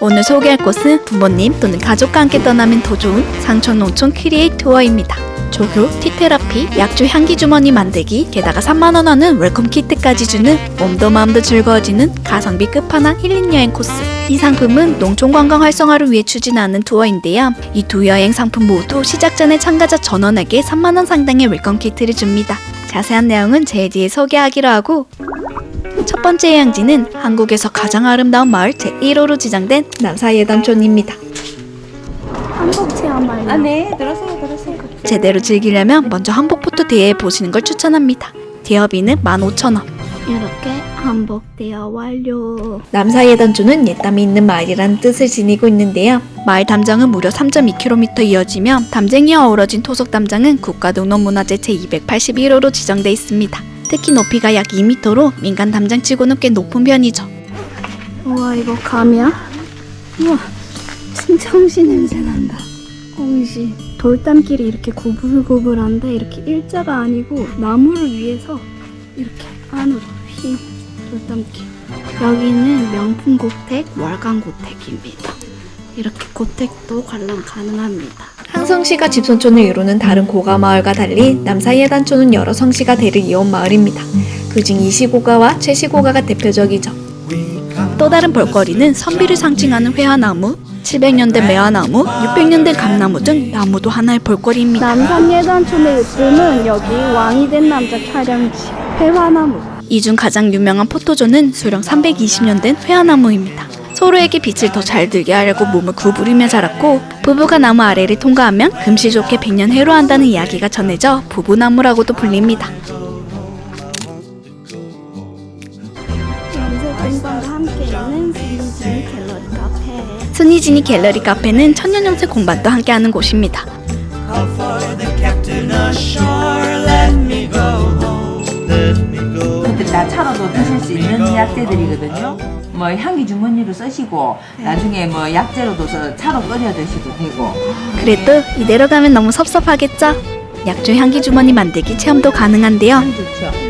오늘 소개할 곳은 부모님 또는 가족과 함께 떠나면 더 좋은 상촌 농촌 크리에이트 투어입니다. 조교, 티테라피, 약주 향기 주머니 만들기, 게다가 3만원 하는 웰컴 키트까지 주는 몸도 마음도 즐거워지는 가성비 끝판왕 힐링 여행 코스. 이 상품은 농촌 관광 활성화를 위해 추진하는 투어인데요. 이 두 여행 상품 모두 시작 전에 참가자 전원에게 3만원 상당의 웰컴 키트를 줍니다. 자세한 내용은 제 뒤에 소개하기로 하고 첫 번째 여행지는 한국에서 가장 아름다운 마을 제1호로 지정된 남사예담촌입니다. 한복 체험하요 아, 네. 들어서요, 들어서요. 제대로 즐기려면 먼저 한복부터 대여해 보시는 걸 추천합니다. 대여비는 15,000원. 이렇게 한복 대여 완료. 남사예단촌은 옛담이 있는 마을이라는 뜻을 지니고 있는데요. 마을 담장은 무려 3.2km 이어지며 담쟁이와 어우러진 토속 담장은 국가등록문화재 제281호로 지정돼 있습니다. 특히 높이가 약 2m로 민간 담장치고는 꽤 높은 편이죠. 우와 이거 감이야? 우와 진짜 홍시 냄새 난다. 홍시. 돌담길이 이렇게 구불구불한데 이렇게 일자가 아니고 나무를 위해서 이렇게 안으로 흰 돌담길. 여기는 명품 고택 월간 고택입니다. 이렇게 고택도 관람 가능합니다 항성시가 집선촌을 이루는 다른 고가 마을과 달리 남사예단촌은 여러 성씨가 대를 이어온 마을입니다. 그중 이시고가와 최시고가가 대표적이죠. 또 다른 볼거리는 선비를 상징하는 회화나무, 700년대 매화나무, 600년대 감나무 등 나무도 하나의 볼거리입니다. 남산예단촌의 으뜸은 여기 왕이 된 남자 촬영지 회화나무 이 중 가장 유명한 포토존은 수령 320년 된 회화나무입니다. 서로에게 빛을 더 잘 들게 하려고 몸을 구부리며 자랐고 부부가 나무 아래를 통과하면 금시 좋게 백년 해로한다는 이야기가 전해져 부부나무라고도 불립니다. 염색공방과 함께 있는 스미진 갤러리 카페 순이진이 갤러리 카페는 천년염색 공방도 함께하는 곳입니다. 다 차로도 드실 수 있는 약재들이거든요. 뭐 향기 주머니로 쓰시고 나중에 뭐 약재로도 써 차로 끓여 드시도 되고 그래도 이대로 가면 너무 섭섭하겠죠? 약주 향기 주머니 만들기 체험도 가능한데요. 좋죠.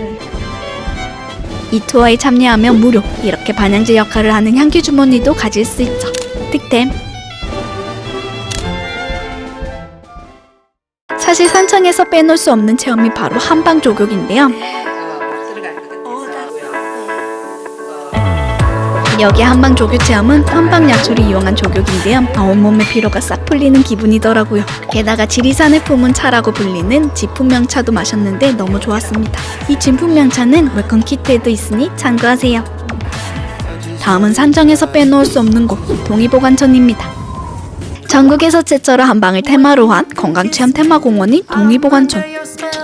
이 투어에 참여하면 무료 이렇게 반향제 역할을 하는 향기 주머니도 가질 수 있죠. 득템. 사실 산청에서 빼놓을 수 없는 체험이 바로 한방 조격인데요. 여기 한방 조교 체험은 한방 약초를 이용한 조격인데요. 온몸의 피로가 싹 풀리는 기분이더라고요. 게다가 지리산을 품은 차라고 불리는 지품명차도 마셨는데 너무 좋았습니다. 이 진품명차는 웰컴 키트에도 있으니 참고하세요. 다음은 산정에서 빼놓을 수 없는 곳 동의보관촌입니다. 전국에서 최초로 한방을 테마로 한 건강체험 테마공원인 동의보관촌.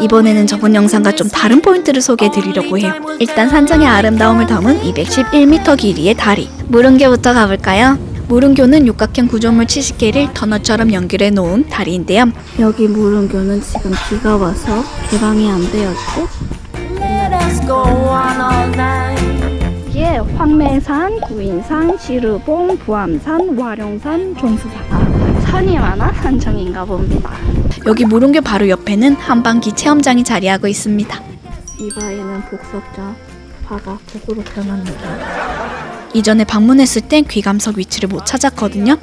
이번에는 저번 영상과 좀 다른 포인트를 소개해 드리려고 해요. 일단 산정의 아름다움을 담은 211m 길이의 다리. 무릉교부터 가볼까요? 무릉교는 육각형 구조물 70개를 터널처럼 연결해 놓은 다리인데요. 여기 무릉교는 지금 비가 와서 개방이 안 되었고 황매산, 구인산, 지르봉, 부암산, 와룡산, 종수산 아, 산이 많아 산청인가 봅니다 여기 무릉교 바로 옆에는 한방기 체험장이 자리하고 있습니다. 이바에는 복석자 바가 북으로 변합니다 이전에 방문했을 땐 귀감석 위치를 못 찾았거든요.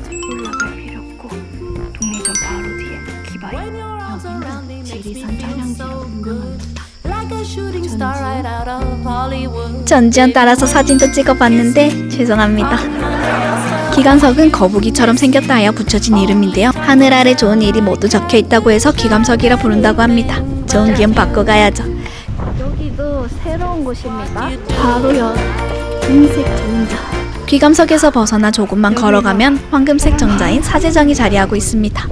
전지현 따라서 사진도 찍어봤는데 죄송합니다. 기관석은 거북이처럼 생겼다 하여 붙여진 이름인데요. 하늘 아래 좋은 일이 모두 적혀 있다고 해서 기감석이라 부른다고 합니다. 좋은 기운 받고 가야죠. 여기도 새로운 곳입니다 바로 여 금색 정자 귀감석에서 벗어나 조금만 걸어가면 황금색 정자인 사제정이 자리하고 있습니다.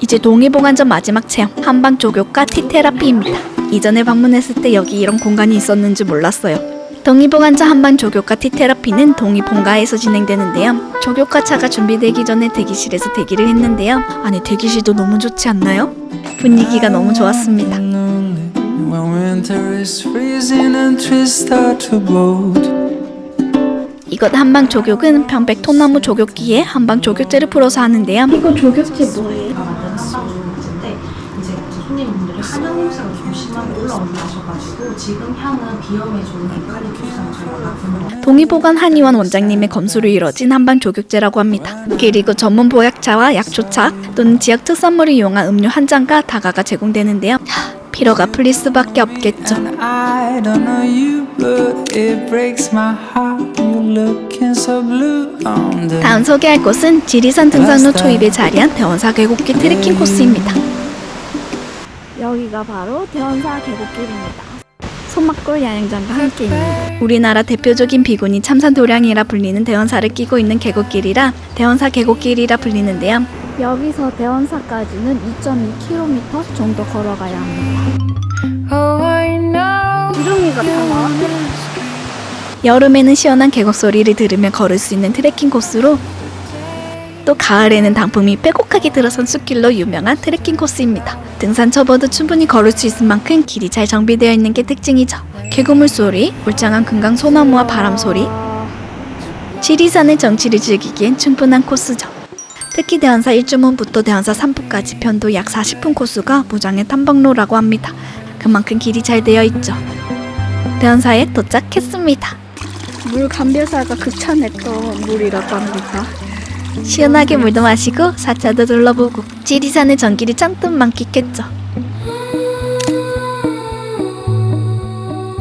이제 동의보관전 마지막 체험 한방 조교과 티테라피입니다. 이전에 방문했을 때 여기 이런 공간이 있었는지 몰랐어요. 동의보관전 한방 조교과 티테라피는 동의본가에서 진행되는데요. 조교과 차가 준비되기 전에 대기실에서 대기를 했는데요. 아니 대기실도 너무 좋지 않나요? 분위기가 너무 좋았습니다. 이곳 한방 조교은 편백 통나무 조교기에 한방 조교제를 풀어서 하는데요. 이거 조격제 뭐예요? 손님분들이 하나님상 주시는 심하게 올라온다 하셔가지고 지금 향은 비염에 좋은 유칼립투스랑 나쁜 거 동의보건 한의원 원장님의 검수로 이뤄진 한방 조격제라고 합니다. 그리고 전문 보약차와 약초차 또는 지역 특산물을 이용한 음료 한 잔과 다가가 제공되는데요. 하, 피로가 풀릴 수밖에 없겠죠. I don't know you, but it breaks my heart. You're looking so blue on the 다음 소개할 곳은 지리산 등산로 초입에 자리한 대원사 계곡길 트레킹 코스입니다. 여기가 바로 대원사 계곡길입니다. 손막골 야영장과 함께 있는 곳. 우리나라 대표적인 비구니 참산 도량이라 불리는 대원사를 끼고 있는 계곡길이라 대원사 계곡길이라 불리는데요. 여기서 대원사까지는 2.2km 정도 걸어가야 합니다. 지렁이 같아. 여름에는 시원한 계곡 소리를 들으며 걸을 수 있는 트레킹 코스로 또 가을에는 단풍이 빼곡하게 들어선 숲길로 유명한 트레킹 코스입니다. 등산 초보도 충분히 걸을 수 있을 만큼 길이 잘 정비되어 있는 게 특징이죠. 개구물 소리, 울창한 금강 소나무와 바람 소리, 지리산의 정취를 즐기기엔 충분한 코스죠. 특히 대한사 1주문부터 대한사 3부까지 편도 약 40분 코스가 무장의 탐방로라고 합니다. 그만큼 길이 잘 되어 있죠. 대한사에 도착했습니다. 물 감별사가 극찬했던 물이라고 합니다. 시원하게 물도 마시고 사차도 둘러보고 지리산의 전길이 잔뜩 만끽했죠.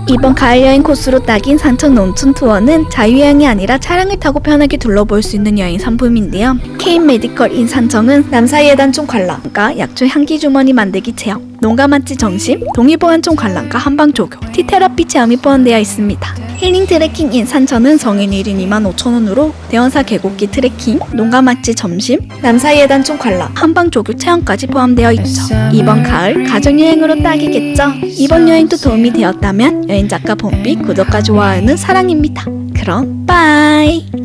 이번 가을 여행 코스로 딱인 산천 농촌 투어는 자유여행이 아니라 차량을 타고 편하게 둘러볼 수 있는 여행 상품인데요. 케인 메디컬 인 산청은 남사이의 단총 관람과 약초 향기 주머니 만들기 체험, 농가 맛집 정심, 동의보안 총 관람과 한방 조교, 티테라피 체험이 포함되어 있습니다. 힐링 트레킹 인 산천은 성인 1인 25,000원으로 대원사 계곡길 트레킹, 농가 맛집 점심, 남사이의 단총 관람, 한방 조교 체험까지 포함되어 있죠. 이번 가을 가족여행으로 딱이겠죠? 이번 여행도 도움이 되었다면 여행작가 봄빛 구독과 좋아요는 사랑입니다. 그럼 빠이!